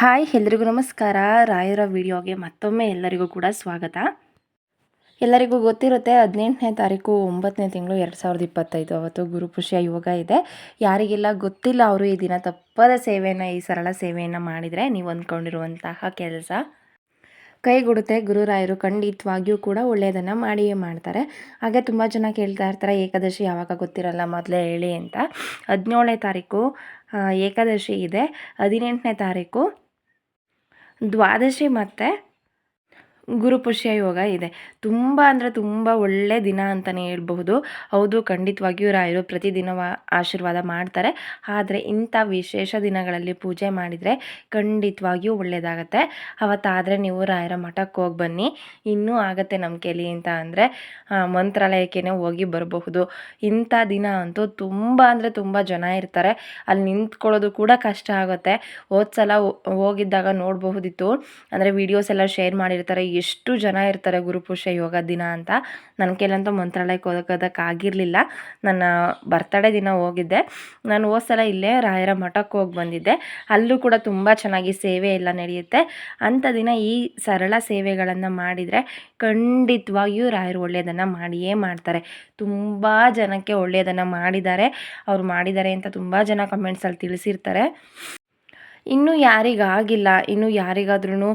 Hi, ಎಲ್ರಿಗೂ ನಮಸ್ಕಾರ. ರಾಯರ ವಿಡಿಯೋಗೆ ಮತ್ತೊಮ್ಮೆ ಎಲ್ಲರಿಗೂ ಕೂಡ ಸ್ವಾಗತ. ಎಲ್ಲರಿಗೂ ಗೊತ್ತಿರುತ್ತೆ, ಹದಿನೆಂಟನೇ ತಾರೀಕು ಒಂಬತ್ತನೇ ತಿಂಗಳು ಎರಡು ಸಾವಿರದ ಇಪ್ಪತ್ತೈದು. ಅವತ್ತು ಗುರುಪುಷ್ಯ ಯೋಗ ಇದೆ. ಯಾರಿಗೆಲ್ಲ ಗೊತ್ತಿಲ್ಲ ಅವರು ಈ ದಿನ ತಪ್ಪದ ಸೇವೆಯನ್ನು ಈ ಸರಳ ಸೇವೆಯನ್ನು ಮಾಡಿದರೆ ನೀವು ಅಂದ್ಕೊಂಡಿರುವಂತಹ ಕೆಲಸ ಕೈಗೊಡುತ್ತೆ. ಗುರುರಾಯರು ಖಂಡಿತವಾಗಿಯೂ ಕೂಡ ಒಳ್ಳೆಯದನ್ನು ಮಾಡಿಯೇ ಮಾಡ್ತಾರೆ. ಹಾಗೆ ತುಂಬ ಜನ ಕೇಳ್ತಾ ಇರ್ತಾರೆ, ಏಕಾದಶಿ ಯಾವಾಗ ಗೊತ್ತಿರಲ್ಲ, ಮೊದಲೇ ಹೇಳಿ ಅಂತ. ಹದಿನೇಳನೇ ತಾರೀಕು ಏಕಾದಶಿ ಇದೆ. ಹದಿನೆಂಟನೇ ತಾರೀಕು ದ್ವಾದಶಿ ಮತ್ತು ಗುರುಪುಷ್ಯ ಯೋಗ ಇದೆ. ತುಂಬ ಅಂದರೆ ತುಂಬ ಒಳ್ಳೆ ದಿನ ಅಂತಲೇ ಹೇಳ್ಬಹುದು. ಹೌದು, ಖಂಡಿತವಾಗಿಯೂ ರಾಯರು ಪ್ರತಿದಿನ ಆಶೀರ್ವಾದ ಮಾಡ್ತಾರೆ. ಆದರೆ ಇಂಥ ವಿಶೇಷ ದಿನಗಳಲ್ಲಿ ಪೂಜೆ ಮಾಡಿದರೆ ಖಂಡಿತವಾಗಿಯೂ ಒಳ್ಳೆಯದಾಗತ್ತೆ ಅವತ್ತಾದರೆ ನೀವು ರಾಯರ ಮಠಕ್ಕೆ ಹೋಗಿ ಬನ್ನಿ. ಇನ್ನೂ ಆಗತ್ತೆ ನಮ್ಮ ಅಂತ ಅಂದರೆ ಮಂತ್ರಾಲಯಕ್ಕೇ ಹೋಗಿ ಬರಬಹುದು. ಇಂಥ ದಿನ ಅಂತೂ ತುಂಬ ಅಂದರೆ ತುಂಬ ಜನ ಇರ್ತಾರೆ. ಅಲ್ಲಿ ನಿಂತ್ಕೊಳ್ಳೋದು ಕೂಡ ಕಷ್ಟ ಆಗುತ್ತೆ. ಹೋದ್ಸಲ ಹೋಗಿದ್ದಾಗ ನೋಡಬಹುದಿತ್ತು. ಅಂದರೆ ವಿಡಿಯೋಸ್ ಎಲ್ಲ ಶೇರ್ ಮಾಡಿರ್ತಾರೆ ಎಷ್ಟು ಜನ ಇರ್ತಾರೆ ಗುರುಪುರುಷ ಯೋಗ ದಿನ ಅಂತ? ನನ್ನ ಕೈಲಂತೂ ಮಂತ್ರಾಲಯಕ್ಕೆ ಹೋಗೋದಕ್ಕಾಗಿರಲಿಲ್ಲ ನನ್ನ ಬರ್ತಡೇ ದಿನ ಹೋಗಿದ್ದೆ. ನಾನು ಹೋದ ಸಲ ಇಲ್ಲೇ ರಾಯರ ಮಠಕ್ಕೆ ಹೋಗಿ ಬಂದಿದ್ದೆ. ಅಲ್ಲೂ ಕೂಡ ತುಂಬ ಚೆನ್ನಾಗಿ ಸೇವೆ ಎಲ್ಲ ನಡೆಯುತ್ತೆ. ಅಂಥ ದಿನ ಈ ಸರಳ ಸೇವೆಗಳನ್ನು ಮಾಡಿದರೆ ಖಂಡಿತವಾಗಿಯೂ ರಾಯರು ಒಳ್ಳೆಯದನ್ನು ಮಾಡಿಯೇ ಮಾಡ್ತಾರೆ. ತುಂಬ ಜನಕ್ಕೆ ಒಳ್ಳೆಯದನ್ನು ಮಾಡಿದ್ದಾರೆ. ಅವ್ರು ಮಾಡಿದ್ದಾರೆ ಅಂತ ತುಂಬ ಜನ ಕಮೆಂಟ್ಸಲ್ಲಿ ತಿಳಿಸಿರ್ತಾರೆ. ಇನ್ನೂ ಯಾರಿಗಾಗಿಲ್ಲ. ಇನ್ನೂ ಯಾರಿಗಾದ್ರೂ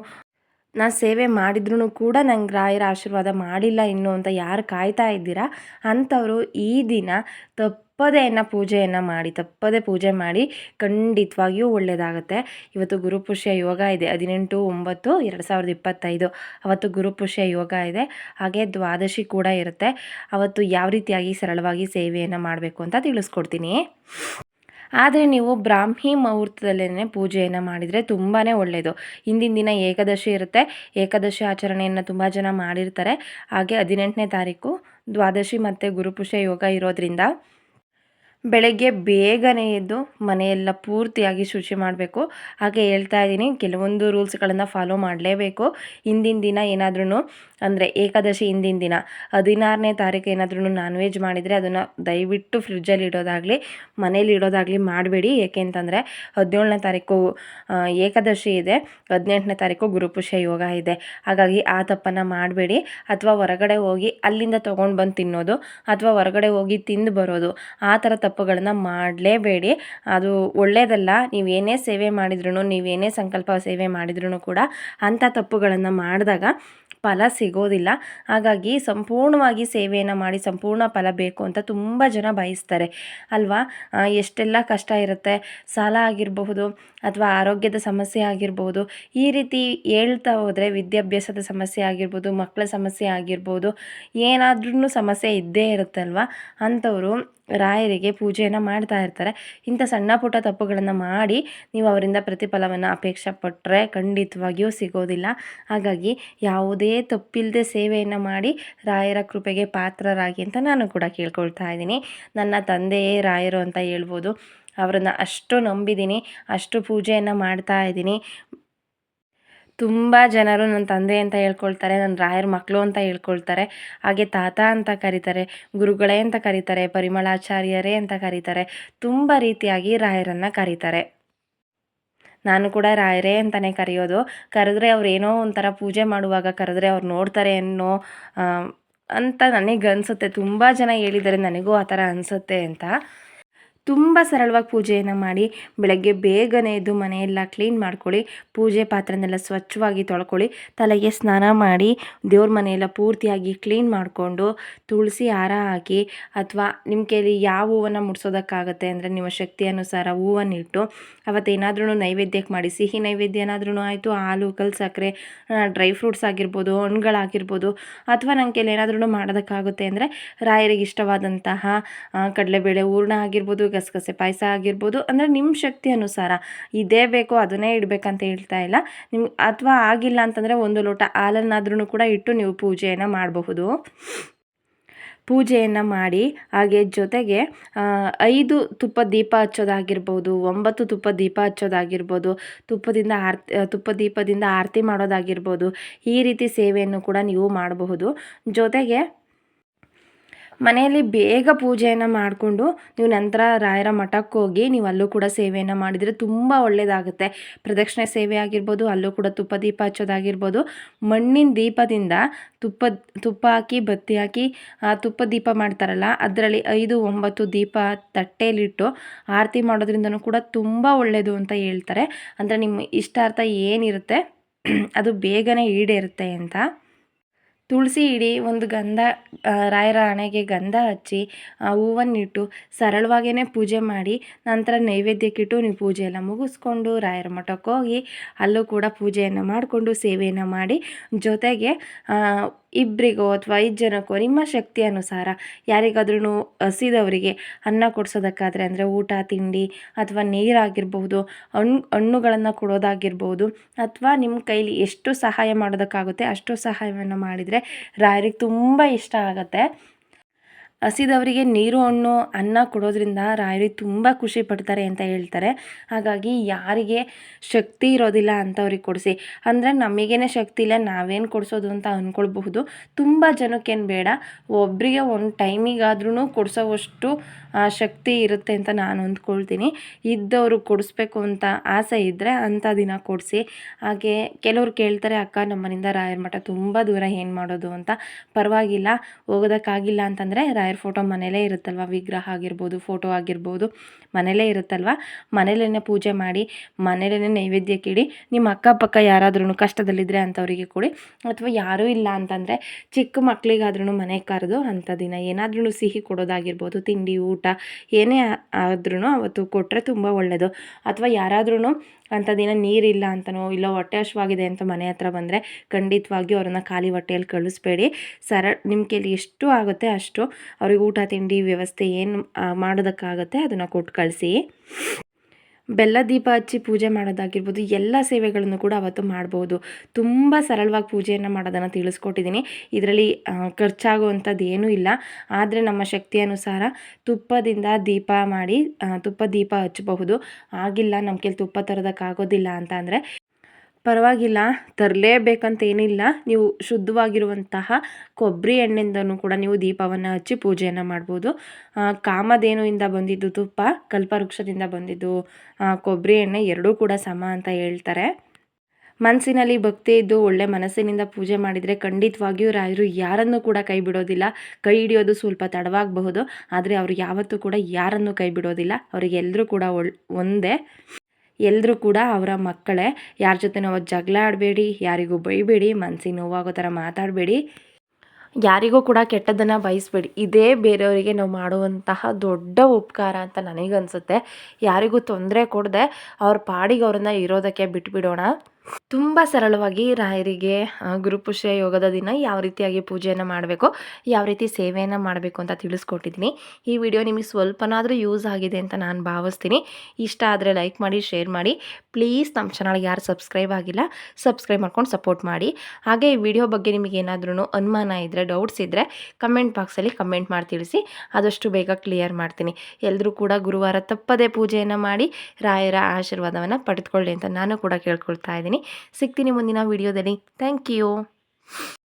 ನಾನು ಸೇವೆ ಮಾಡಿದ್ರೂ ಕೂಡ ನಂಗೆ ರಾಯರ ಆಶೀರ್ವಾದ ಮಾಡಿಲ್ಲ ಇನ್ನು ಅಂತ ಯಾರು ಕಾಯ್ತಾ ಇದ್ದೀರಾ? ಅಂಥವರು ಈ ದಿನ ತಪ್ಪದೇನ ಪೂಜೆಯನ್ನು ಮಾಡಿ, ತಪ್ಪದೇ ಪೂಜೆ ಮಾಡಿ ಖಂಡಿತವಾಗಿಯೂ ಒಳ್ಳೆಯದಾಗುತ್ತೆ ಇವತ್ತು ಗುರುಪುಷ್ಯ ಯೋಗ ಇದೆ, ಹದಿನೆಂಟು ಒಂಬತ್ತು ಎರಡು ಸಾವಿರದ ಇಪ್ಪತ್ತೈದು. ಅವತ್ತು ಗುರುಪುಷ್ಯ ಯೋಗ ಇದೆ, ಹಾಗೆ ದ್ವಾದಶಿ ಕೂಡ ಇರುತ್ತೆ. ಅವತ್ತು ಯಾವ ರೀತಿಯಾಗಿ ಸರಳವಾಗಿ ಸೇವೆಯನ್ನು ಮಾಡಬೇಕು ಅಂತ ತಿಳಿಸ್ಕೊಡ್ತೀನಿ. ಆದರೆ ನೀವು ಬ್ರಾಹ್ಮಿ ಮುಹೂರ್ತದಲ್ಲೇ ಪೂಜೆಯನ್ನು ಮಾಡಿದರೆ ತುಂಬಾ ಒಳ್ಳೆಯದು ಹಿಂದಿನ ದಿನ ಏಕಾದಶಿ ಇರುತ್ತೆ. ಏಕಾದಶಿ ಆಚರಣೆಯನ್ನು ತುಂಬ ಜನ ಮಾಡಿರ್ತಾರೆ. ಹಾಗೆ ಹದಿನೆಂಟನೇ ತಾರೀಕು ದ್ವಾದಶಿ ಮತ್ತು ಗುರುಪುಷ ಯೋಗ ಇರೋದ್ರಿಂದ ಬೆಳಗ್ಗೆ ಬೇಗನೆ ಎದ್ದು ಮನೆಯೆಲ್ಲ ಪೂರ್ತಿಯಾಗಿ ಶುಚಿ ಮಾಡಬೇಕು. ಹಾಗೆ ಹೇಳ್ತಾ ಇದ್ದೀನಿ, ಕೆಲವೊಂದು ರೂಲ್ಸ್ಗಳನ್ನು ಫಾಲೋ ಮಾಡಲೇಬೇಕು. ಹಿಂದಿನ ದಿನ ಏನಾದ್ರೂ ಅಂದರೆ ಏಕಾದಶಿ ಹಿಂದಿನ ದಿನ, ಹದಿನಾರನೇ ತಾರೀಕು ಏನಾದ್ರೂ ನಾನ್ ವೆಜ್ ಮಾಡಿದರೆ ಅದನ್ನು ದಯವಿಟ್ಟು ಫ್ರಿಡ್ಜಲ್ಲಿ ಇಡೋದಾಗಲಿ, ಮನೇಲಿ ಇಡೋದಾಗಲಿ ಮಾಡಬೇಡಿ. ಏಕೆಂತಂದರೆ ಹದಿನೇಳನೇ ತಾರೀಕು ಏಕಾದಶಿ ಇದೆ, ಹದಿನೆಂಟನೇ ತಾರೀಕು ಗುರುಪುಷ್ಯ ಯೋಗ ಇದೆ. ಹಾಗಾಗಿ ಆ ತಪ್ಪನ್ನು ಮಾಡಬೇಡಿ. ಅಥವಾ ಹೊರಗಡೆ ಹೋಗಿ ಅಲ್ಲಿಂದ ತೊಗೊಂಡು ಬಂದು ತಿನ್ನೋದು, ಅಥವಾ ಹೊರಗಡೆ ಹೋಗಿ ತಿಂದು ಬರೋದು, ಆ ಥರ ತಪ್ಪುಗಳನ್ನು ಮಾಡಲೇಬೇಡಿ. ಅದು ಒಳ್ಳೆಯದಲ್ಲ ನೀವು ಏನೇ ಸೇವೆ ಮಾಡಿದ್ರೂ ನೀವೇನೇ ಸಂಕಲ್ಪ ಸೇವೆ ಮಾಡಿದ್ರೂ ಕೂಡ ಅಂಥ ತಪ್ಪುಗಳನ್ನು ಮಾಡಿದಾಗ ಫಲ ಸಿಗೋದಿಲ್ಲ. ಹಾಗಾಗಿ ಸಂಪೂರ್ಣವಾಗಿ ಸೇವೆಯನ್ನು ಮಾಡಿ ಸಂಪೂರ್ಣ ಫಲ ಬೇಕು ಅಂತ ತುಂಬ ಜನ ಬಯಸ್ತಾರೆ. ಅಲ್ವಾ? ಎಷ್ಟೆಲ್ಲ ಕಷ್ಟ ಇರುತ್ತೆ. ಸಾಲ ಆಗಿರಬಹುದು ಅಥವಾ ಆರೋಗ್ಯದ ಸಮಸ್ಯೆ ಆಗಿರ್ಬೋದು ಈ ರೀತಿ ಹೇಳ್ತಾ ಹೋದರೆ ವಿದ್ಯಾಭ್ಯಾಸದ ಸಮಸ್ಯೆ ಆಗಿರ್ಬೋದು ಮಕ್ಕಳ ಸಮಸ್ಯೆ ಆಗಿರ್ಬೋದು ಏನಾದ್ರೂ ಸಮಸ್ಯೆ ಇದ್ದೇ ಇರುತ್ತಲ್ವ? ಅಂಥವರು ರಾಯರಿಗೆ ಪೂಜೆಯನ್ನು ಮಾಡ್ತಾ ಇರ್ತಾರೆ. ಇಂಥ ಸಣ್ಣ ಪುಟ್ಟ ತಪ್ಪುಗಳನ್ನು ಮಾಡಿ ನೀವು ಅವರಿಂದ ಪ್ರತಿಫಲವನ್ನು ಅಪೇಕ್ಷೆ ಪಟ್ಟರೆ ಖಂಡಿತವಾಗಿಯೂ ಸಿಗೋದಿಲ್ಲ. ಹಾಗಾಗಿ ಯಾವುದೇ ತಪ್ಪಿಲ್ಲದೆ ಸೇವೆಯನ್ನು ಮಾಡಿ ರಾಯರ ಕೃಪೆಗೆ ಪಾತ್ರರಾಗಿ ಅಂತ ನಾನು ಕೂಡ ಕೇಳ್ಕೊಳ್ತಾ ಇದ್ದೀನಿ. ನನ್ನ ತಂದೆಯೇ ರಾಯರು ಅಂತ ಹೇಳ್ಬೋದು. ಅವರನ್ನು ಅಷ್ಟು ನಂಬಿದ್ದೀನಿ, ಅಷ್ಟು ಪೂಜೆಯನ್ನು ಮಾಡ್ತಾ ಇದ್ದೀನಿ. ತುಂಬ ಜನರು ನನ್ನ ತಂದೆ ಅಂತ ಹೇಳ್ಕೊಳ್ತಾರೆ ನನ್ನ ರಾಯರ ಮಕ್ಕಳು ಅಂತ ಹೇಳ್ಕೊಳ್ತಾರೆ, ಹಾಗೆ ತಾತ ಅಂತ ಕರೀತಾರೆ, ಗುರುಗಳೇ ಅಂತ ಕರೀತಾರೆ, ಪರಿಮಳಾಚಾರ್ಯರೇ ಅಂತ ಕರೀತಾರೆ, ತುಂಬ ರೀತಿಯಾಗಿ ರಾಯರನ್ನು ಕರೀತಾರೆ. ನಾನು ಕೂಡ ರಾಯರೇ ಅಂತಲೇ ಕರೆಯೋದು. ಕರೆದ್ರೆ ಅವ್ರು ಏನೋ ಒಂಥರ ಪೂಜೆ ಮಾಡುವಾಗ ಕರೆದ್ರೆ ಅವ್ರು ನೋಡ್ತಾರೆ ಅನ್ನೋ ಅಂತ ನನಗೆ ಅನಿಸುತ್ತೆ. ತುಂಬ ಜನ ಹೇಳಿದ್ದಾರೆ ನನಗೂ ಆ ಥರ ಅನಿಸುತ್ತೆ ಅಂತ. ತುಂಬ ಸರಳವಾಗಿ ಪೂಜೆಯನ್ನು ಮಾಡಿ, ಬೆಳಗ್ಗೆ ಬೇಗನೆ ಎದ್ದು ಮನೆಯೆಲ್ಲ ಕ್ಲೀನ್ ಮಾಡ್ಕೊಳ್ಳಿ, ಪೂಜೆ ಪಾತ್ರೆನೆಲ್ಲ ಸ್ವಚ್ಛವಾಗಿ ತೊಳ್ಕೊಳ್ಳಿ, ತಲೆಗೆ ಸ್ನಾನ ಮಾಡಿ, ದೇವ್ರ ಮನೆಯೆಲ್ಲ ಪೂರ್ತಿಯಾಗಿ ಕ್ಲೀನ್ ಮಾಡಿಕೊಂಡು, ತುಳಸಿ ಹಾರ ಹಾಕಿ ಅಥವಾ ನಿಮ್ಮ ಕೈಲಿ ಯಾವ ಹೂವನ್ನು ಮುಡ್ಸೋದಕ್ಕಾಗತ್ತೆ ಅಂದರೆ ನಿಮ್ಮ ಶಕ್ತಿ ಅನುಸಾರ ಹೂವನ್ನಿಟ್ಟು ಅವತ್ತೇನಾದ್ರೂ ನೈವೇದ್ಯಕ್ಕೆ ಮಾಡಿ, ಸಿಹಿ ನೈವೇದ್ಯ ಏನಾದ್ರೂ ಆಯಿತು, ಹಾಲು, ಕಲ್ ಸಕ್ಕರೆ ಡ್ರೈ ಫ್ರೂಟ್ಸ್ ಆಗಿರ್ಬೋದು, ಹಣ್ಣುಗಳಾಗಿರ್ಬೋದು, ಅಥವಾ ನನ್ನ ಕೈಲಿ ಏನಾದ್ರೂ ಮಾಡೋದಕ್ಕಾಗುತ್ತೆ ಅಂದರೆ ರಾಯರಿಗೆ ಇಷ್ಟವಾದಂತಹ ಕಡಲೆಬೇಳೆ ಹೂರ್ಣ ಆಗಿರ್ಬೋದು ಗಸಗಸೆ ಪಾಯಸ ಆಗಿರ್ಬೋದು, ಅಂದರೆ ನಿಮ್ಮ ಶಕ್ತಿ ಅನುಸಾರ ಇದೇ ಬೇಕು ಅದನ್ನೇ ಇಡಬೇಕಂತ ಹೇಳ್ತಾ ಇಲ್ಲ. ನಿಮ್ಗೆ ಅಥವಾ ಆಗಿಲ್ಲ ಅಂತಂದರೆ ಒಂದು ಲೋಟ ಹಾಲನ್ನಾದ್ರೂ ಕೂಡ ಇಟ್ಟು ನೀವು ಪೂಜೆಯನ್ನು ಮಾಡಬಹುದು. ಪೂಜೆಯನ್ನು ಮಾಡಿ, ಹಾಗೆ ಜೊತೆಗೆ ಐದು ತುಪ್ಪ ದೀಪ ಹಚ್ಚೋದಾಗಿರ್ಬೋದು, ಒಂಬತ್ತು ತುಪ್ಪ ದೀಪ ಹಚ್ಚೋದಾಗಿರ್ಬೋದು, ತುಪ್ಪದಿಂದ ಆರ್ತಿ ತುಪ್ಪ ದೀಪದಿಂದ ಆರತಿ ಮಾಡೋದಾಗಿರ್ಬೋದು, ಈ ರೀತಿ ಸೇವೆಯನ್ನು ಕೂಡ ನೀವು ಮಾಡಬಹುದು. ಜೊತೆಗೆ ಮನೆಯಲ್ಲಿ ಬೇಗ ಪೂಜೆಯನ್ನು ಮಾಡಿಕೊಂಡು ನೀವು ನಂತರ ರಾಯರ ಮಠಕ್ಕೆ ಹೋಗಿ ನೀವು ಅಲ್ಲೂ ಕೂಡ ಸೇವೆಯನ್ನು ಮಾಡಿದರೆ ತುಂಬ ಒಳ್ಳೆಯದಾಗುತ್ತೆ ಪ್ರದಕ್ಷಿಣೆ ಸೇವೆ ಆಗಿರ್ಬೋದು, ಅಲ್ಲೂ ಕೂಡ ತುಪ್ಪ ದೀಪ ಹಚ್ಚೋದಾಗಿರ್ಬೋದು, ಮಣ್ಣಿನ ದೀಪದಿಂದ ತುಪ್ಪ ತುಪ್ಪ ಹಾಕಿ, ಬತ್ತಿ ಹಾಕಿ ತುಪ್ಪ ದೀಪ ಮಾಡ್ತಾರಲ್ಲ, ಅದರಲ್ಲಿ ಐದು, ಒಂಬತ್ತು ದೀಪ ತಟ್ಟೆಯಲ್ಲಿಟ್ಟು ಆರತಿ ಮಾಡೋದ್ರಿಂದನೂ ಕೂಡ ತುಂಬ ಒಳ್ಳೆಯದು ಅಂತ ಹೇಳ್ತಾರೆ. ಅಂದರೆ ನಿಮ್ಮ ಇಷ್ಟಾರ್ಥ ಏನಿರುತ್ತೆ, ಅದು ಬೇಗನೆ ಈಡೇರುತ್ತೆ ಅಂತ. ತುಳಸಿ ಇಡಿ ಒಂದು ಗಂಧ ರಾಯರ ಹಣೆಗೆ ಗಂಧ ಹಚ್ಚಿ ಹೂವನ್ನಿಟ್ಟು ಸರಳವಾಗೇ ಪೂಜೆ ಮಾಡಿ, ನಂತರ ನೈವೇದ್ಯಕ್ಕಿಟ್ಟು ನೀವು ಪೂಜೆ ಮುಗಿಸ್ಕೊಂಡು ರಾಯರ ಮಠಕ್ಕೆ ಹೋಗಿ ಅಲ್ಲೂ ಕೂಡ ಪೂಜೆಯನ್ನು ಮಾಡಿಕೊಂಡು ಸೇವೆಯನ್ನು ಮಾಡಿ, ಜೊತೆಗೆ ಇಬ್ಬರಿಗೋ ಅಥವಾ ಐದು ಜನಕ್ಕೋ ನಿಮ್ಮ ಶಕ್ತಿ ಅನುಸಾರ ಯಾರಿಗಾದ್ರೂ ಹಸಿದವರಿಗೆ ಅನ್ನ ಕೊಡಿಸೋದಕ್ಕಾದ್ರೆ ಅಂದರೆ ಊಟ, ತಿಂಡಿ ಅಥವಾ ನೀರಾಗಿರ್ಬಹುದು ಹಣ್ಣು ಹಣ್ಣುಗಳನ್ನು ಕೊಡೋದಾಗಿರ್ಬೋದು ಅಥವಾ ನಿಮ್ಮ ಕೈಲಿ ಎಷ್ಟು ಸಹಾಯ ಮಾಡೋದಕ್ಕಾಗುತ್ತೆ ಅಷ್ಟು ಸಹಾಯವನ್ನು ಮಾಡಿದರೆ ರಾಯರಿಗೆ ತುಂಬ ಇಷ್ಟ ಆಗುತ್ತೆ. ಹಸಿದವರಿಗೆ ನೀರು, ಹಣ್ಣು, ಅನ್ನ ಕೊಡೋದ್ರಿಂದ ರಾಯರು ತುಂಬ ಖುಷಿ ಪಡ್ತಾರೆ ಅಂತ ಹೇಳ್ತಾರೆ. ಹಾಗಾಗಿ ಯಾರಿಗೆ ಶಕ್ತಿ ಇರೋದಿಲ್ಲ ಅಂಥವ್ರಿಗೆ ಕೊಡಿಸಿ. ಅಂದರೆ ನಮಗೇನೆ ಶಕ್ತಿ ಇಲ್ಲ, ನಾವೇನು ಕೊಡಿಸೋದು ಅಂತ ಅಂದ್ಕೊಳ್ಬಹುದು ತುಂಬ ಜನಕ್ಕೇನು ಬೇಡ ಒಬ್ಬರಿಗೆ ಒಂದು ಟೈಮಿಗಾದ್ರೂ ಕೊಡಿಸೋವಷ್ಟು ಶಕ್ತಿ ಇರುತ್ತೆ ಅಂತ ನಾನು ಅಂದ್ಕೊಳ್ತೀನಿ. ಇದ್ದವರು ಕೊಡಿಸ್ಬೇಕು ಅಂತ ಆಸೆ ಇದ್ದರೆ ಅಂಥ ದಿನ ಕೊಡಿಸಿ. ಹಾಗೆ ಕೆಲವರು ಕೇಳ್ತಾರೆ, ಅಕ್ಕ, ನಮ್ಮನಿಂದ ರಾಯರ ಮಠ ತುಂಬ ದೂರ, ಏನು ಮಾಡೋದು? ಅಂತ. ಪರವಾಗಿಲ್ಲ, ಹೋಗೋದಕ್ಕಾಗಿಲ್ಲ ಅಂತಂದರೆ ರಾಯರ ಫೋಟೋ ಮನೇಲೇ ಇರುತ್ತಲ್ವ? ವಿಗ್ರಹ ಆಗಿರ್ಬೋದು, ಫೋಟೋ ಆಗಿರ್ಬೋದು, ಮನೇಲೇ ಇರುತ್ತಲ್ವ? ಮನೇಲೇ ಪೂಜೆ ಮಾಡಿ ಮನೇಲೇ ನೈವೇದ್ಯಕ್ಕಿಡಿ ನಿಮ್ಮ ಅಕ್ಕಪಕ್ಕ ಯಾರಾದ್ರೂ ಕಷ್ಟದಲ್ಲಿದ್ದರೆ ಅಂಥವರಿಗೆ ಕೊಡಿ. ಅಥವಾ ಯಾರೂ ಇಲ್ಲ ಅಂತಂದರೆ ಚಿಕ್ಕ ಮಕ್ಕಳಿಗಾದ್ರೂ ಮನೆ ಕರೆದು ಅಂಥ ದಿನ ಏನಾದ್ರೂ ಸಿಹಿ ಕೊಡೋದಾಗಿರ್ಬೋದು, ತಿಂಡಿ, ಊಟ, ಏನೇ ಆದ್ರೂ ಅವತ್ತು ಕೊಟ್ಟರೆ ತುಂಬ ಒಳ್ಳೆಯದು ಅಥವಾ ಯಾರಾದ್ರೂ ಅಂಥ ದಿನ ನೀರಿಲ್ಲ ಅಂತನೋ ಇಲ್ಲ ಹೊಟ್ಟೆ ಹಶ್ವಾಗಿದೆ ಅಂತ ಮನೆ ಹತ್ರ ಬಂದರೆ ಖಂಡಿತವಾಗಿಯೂ ಅವ್ರನ್ನ ಖಾಲಿ ಹೊಟ್ಟೆಯಲ್ಲಿ ಕಳಿಸ್ಬೇಡಿ. ಸರ, ನಿಮ್ಮ ಕೈಲಿ ಎಷ್ಟು ಆಗುತ್ತೆ ಅಷ್ಟು ಅವ್ರಿಗೆ ಊಟ, ತಿಂಡಿ ವ್ಯವಸ್ಥೆ ಏನು ಮಾಡೋದಕ್ಕಾಗುತ್ತೆ ಅದನ್ನು ಕೊಟ್ಟು ಕಳಿಸಿ. ಬೆಲ್ಲ ದೀಪ ಹಚ್ಚಿ ಪೂಜೆ ಮಾಡೋದಾಗಿರ್ಬೋದು, ಎಲ್ಲ ಸೇವೆಗಳನ್ನು ಕೂಡ ಅವತ್ತು ಮಾಡ್ಬೋದು. ತುಂಬ ಸರಳವಾಗಿ ಪೂಜೆಯನ್ನು ಮಾಡೋದನ್ನು ತಿಳಿಸ್ಕೊಟ್ಟಿದ್ದೀನಿ. ಇದರಲ್ಲಿ ಖರ್ಚಾಗುವಂಥದ್ದು ಏನೂ ಇಲ್ಲ. ಆದರೆ ನಮ್ಮ ಶಕ್ತಿ ಅನುಸಾರ ತುಪ್ಪದಿಂದ ದೀಪ ಮಾಡಿ ತುಪ್ಪ ದೀಪ ಹಚ್ಚಬಹುದು. ಆಗಿಲ್ಲ ನಮ್ಮ ಕೈಲಿ ತುಪ್ಪ ತರೋದಕ್ಕಾಗೋದಿಲ್ಲ ಅಂತ ಅಂದರೆ ಪರವಾಗಿಲ್ಲ, ತರಲೇಬೇಕಂತ ಏನಿಲ್ಲ. ನೀವು ಶುದ್ಧವಾಗಿರುವಂತಹ ಕೊಬ್ಬರಿ ಎಣ್ಣೆಯಿಂದನೂ ಕೂಡ ನೀವು ದೀಪವನ್ನು ಹಚ್ಚಿ ಪೂಜೆಯನ್ನು ಮಾಡ್ಬೋದು. ಕಾಮಧೇನುವಿಂದ ಬಂದಿದ್ದು ತುಪ್ಪ, ಕಲ್ಪವೃಕ್ಷದಿಂದ ಬಂದಿದ್ದು ಕೊಬ್ಬರಿ ಎಣ್ಣೆ ಎರಡೂ ಕೂಡ ಸಮ ಅಂತ ಹೇಳ್ತಾರೆ. ಮನಸ್ಸಿನಲ್ಲಿ ಭಕ್ತಿ ಇದ್ದು ಒಳ್ಳೆ ಮನಸ್ಸಿನಿಂದ ಪೂಜೆ ಮಾಡಿದರೆ ಖಂಡಿತವಾಗಿಯೂ ರಾಯರು ಯಾರನ್ನು ಕೂಡ ಕೈ ಬಿಡೋದಿಲ್ಲ ಕೈ ಹಿಡಿಯೋದು ಸ್ವಲ್ಪ ತಡವಾಗಬಹುದು, ಆದರೆ ಅವರು ಯಾವತ್ತೂ ಕೂಡ ಯಾರನ್ನು ಕೈ ಬಿಡೋದಿಲ್ಲ ಅವರಿಗೆಲ್ಲರೂ ಕೂಡ ಒಳ್, ಒಂದೇ. ಎಲ್ಲರೂ ಕೂಡ ಅವರ ಮಕ್ಕಳೇ. ಯಾರ ಜೊತೆ ನಾವು ಜಗಳ ಆಡಬೇಡಿ, ಯಾರಿಗೂ ಬೈಬೇಡಿ ಮನಸ್ಸಿಗೆ ನೋವಾಗೋ ಥರ ಮಾತಾಡಬೇಡಿ. ಯಾರಿಗೂ ಕೂಡ ಕೆಟ್ಟದ್ದನ್ನು ಬಯಸಬೇಡಿ. ಇದೇ ಬೇರೆಯವರಿಗೆ ನಾವು ಮಾಡುವಂತಹ ದೊಡ್ಡ ಉಪಕಾರ ಅಂತ ನನಗನ್ಸುತ್ತೆ. ಯಾರಿಗೂ ತೊಂದರೆ ಕೊಡದೆ ಅವ್ರ ಪಾಡಿಗೆ ಅವ್ರನ್ನ ಇರೋದಕ್ಕೆ ಬಿಟ್ಬಿಡೋಣ. ತುಂಬ ಸರಳವಾಗಿ ರಾಯರಿಗೆ ಗುರುಪುಷ್ಯ ಯೋಗದ ದಿನ ಯಾವ ರೀತಿಯಾಗಿ ಪೂಜೆಯನ್ನು ಮಾಡಬೇಕು, ಯಾವ ರೀತಿ ಸೇವೆಯನ್ನು ಮಾಡಬೇಕು ಅಂತ ತಿಳಿಸ್ಕೊಟ್ಟಿದ್ದೀನಿ. ಈ ವಿಡಿಯೋ ನಿಮಗೆ ಸ್ವಲ್ಪನಾದರೂ ಯೂಸ್ ಆಗಿದೆ ಅಂತ ನಾನು ಭಾವಿಸ್ತೀನಿ. ಇಷ್ಟ ಆದರೆ ಲೈಕ್ ಮಾಡಿ, ಶೇರ್ ಮಾಡಿ. ಪ್ಲೀಸ್ ನಮ್ಮ ಚಾನಲ್ಗೆ ಯಾರು ಸಬ್ಸ್ಕ್ರೈಬ್ ಆಗಿಲ್ಲ, ಸಬ್ಸ್ಕ್ರೈಬ್ ಮಾಡ್ಕೊಂಡು ಸಪೋರ್ಟ್ ಮಾಡಿ. ಹಾಗೆ ಈ ವಿಡಿಯೋ ಬಗ್ಗೆ ನಿಮಗೆ ಏನಾದ್ರೂ ಅನುಮಾನ ಇದ್ದರೆ ಡೌಟ್ಸ್ ಇದ್ದರೆ ಕಮೆಂಟ್ ಬಾಕ್ಸಲ್ಲಿ ಕಮೆಂಟ್ ಮಾಡಿ ತಿಳಿಸಿ. ಆದಷ್ಟು ಬೇಗ ಕ್ಲಿಯರ್ ಮಾಡ್ತೀನಿ. ಎಲ್ಲರೂ ಕೂಡ ಗುರುವಾರ ತಪ್ಪದೇ ಪೂಜೆಯನ್ನು ಮಾಡಿ ರಾಯರ ಆಶೀರ್ವಾದವನ್ನು ಪಡೆದುಕೊಳ್ಳಿ ಅಂತ ನಾನು ಕೂಡ ಕೇಳ್ಕೊಳ್ತಾ ಇದ್ದೀನಿ. ಸಿಗ್ತೀನಿ ಮುಂದಿನ ವೀಡಿಯೋದಲ್ಲಿ. Thank you